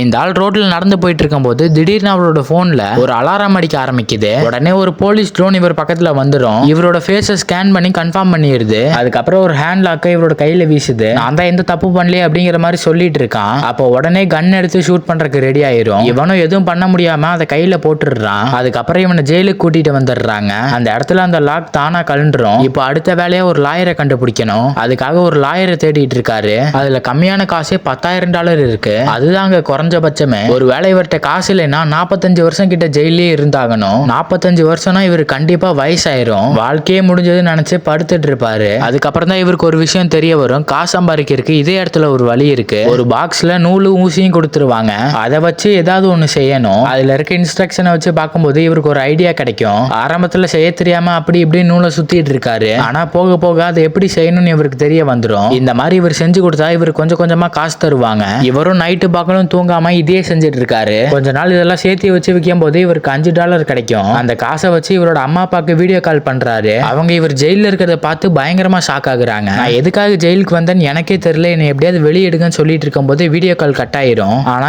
இந்த ஆள் ரோட்ல நடந்து போயிட்டு இருக்கும்போது திடீர்னு அவரோட போன்ல ஒரு அலாரம் அடிக்க ஆரம்பிக்குது. உடனே ஒரு போலீஸ் ட்ரோன் இவர் பக்கத்துல வந்துடும் இவரோட ஃபேஸை ஸ்கேன் பண்ணி கன்ஃபார்ம் பண்ணிடுது. அதுக்கப்புறம் ஒரு ஹேண்ட் லாக்கை இவரோட கையில வீசுது. நான் தான் எந்த தப்பு பண்ணலையே அப்படிங்கிற மாதிரி சொல்லிட்டு இருக்கான். அப்போ உடனே கன் எடுத்து ஷூட் பண்றதுக்கு ரெடி ஆயிரும். இவனும் எதுவும் பண்ண முடியாம அதை கையில போட்டுடுறான். அதுக்கப்புறம் இவனை ஜெயிலுக்கு கூட்டிட்டு வந்துடுறாங்க. அந்த இடத்துல அந்த லாக் தானா கலண்டுரும் இப்போ அடுத்த வேலையா ஒரு லாயரை கண்டுபிடிக்கணும். அதுக்காக ஒரு லாயரை தேடிட்டு இருக்காரு. அதுல கம்மியான காசே பத்தாயிரம் டாலர் இருக்கு. அதுதாங்க குறைஞ்சபட்சமே ஒரு வேலை இவர்கிட்ட காசு இல்லைன்னா நாற்பத்தஞ்சு வருஷம் கிட்ட ஜெயிலே இருந்தாகணும். நாற்பத்தஞ்சு வருஷம்னா இவர் கண்டிப்பா வயசாயிரும். வாழ்க்கையே முடிஞ்சதுன்னு நினைச்சு படுத்துட்டு இருப்பாரு. அதுக்கப்புறம் தான் இவருக்கு ஒரு விஷயம் தெரிய வரும். காசு சம்பாதிக்கிறதுக்கு இதே இடத்துல ஒரு வழி இருக்கு. ஒரு பாக்ஸ்ல நூலும் ஊசியும் கொடுத்துருவாங்க. அதை வச்சு ஏதாவது ஒண்ணு செய்யணும். அதுல இருக்க இன்ஸ்ட்ரக்ஷனை வச்சு பார்க்கும்போது இவருக்கு ஒரு ஐடியா கிடைக்கும். ஆரம்பத்துல செய்ய தெரியாம அப்படி இப்படி நூலை சுத்திட்டு இருக்காரு. ஆனா போக போக அதை எப்படி செய்யணும்னு இவருக்கு தெரிய வந்துடும் இந்த மாதிரி இவர் செஞ்சு கொடுத்தா இவர் கொஞ்சம் கொஞ்சமா காசு தருவாங்க. இவரும் நைட்டு பகலும் தூங்காம இதே செஞ்சுட்டு இருக்காரு கொஞ்ச நாள் இதெல்லாம் சேர்த்து வச்சு விற்கும் போது இவருக்கு அஞ்சு டாலர் கிடைக்கும். அந்த காசை வச்சு இவரோட அம்மா அப்பாவுக்கு வீடியோ கால் பண்றாரு. அவங்க இவர் ஜெயில இருக்கிறத பார்த்து பயங்கரமா ஷாக் ஆகுறாங்க. நான் எதுக்காக ஜெயிலுக்கு வந்தேன்னு எனக்கே தெரியல. என்னை எப்படியாவது வெளியே எடுங்கன்னு சொல்லிட்டு இருக்கும்போது வீடியோ கால் கட் ஆயிரும். ஆனா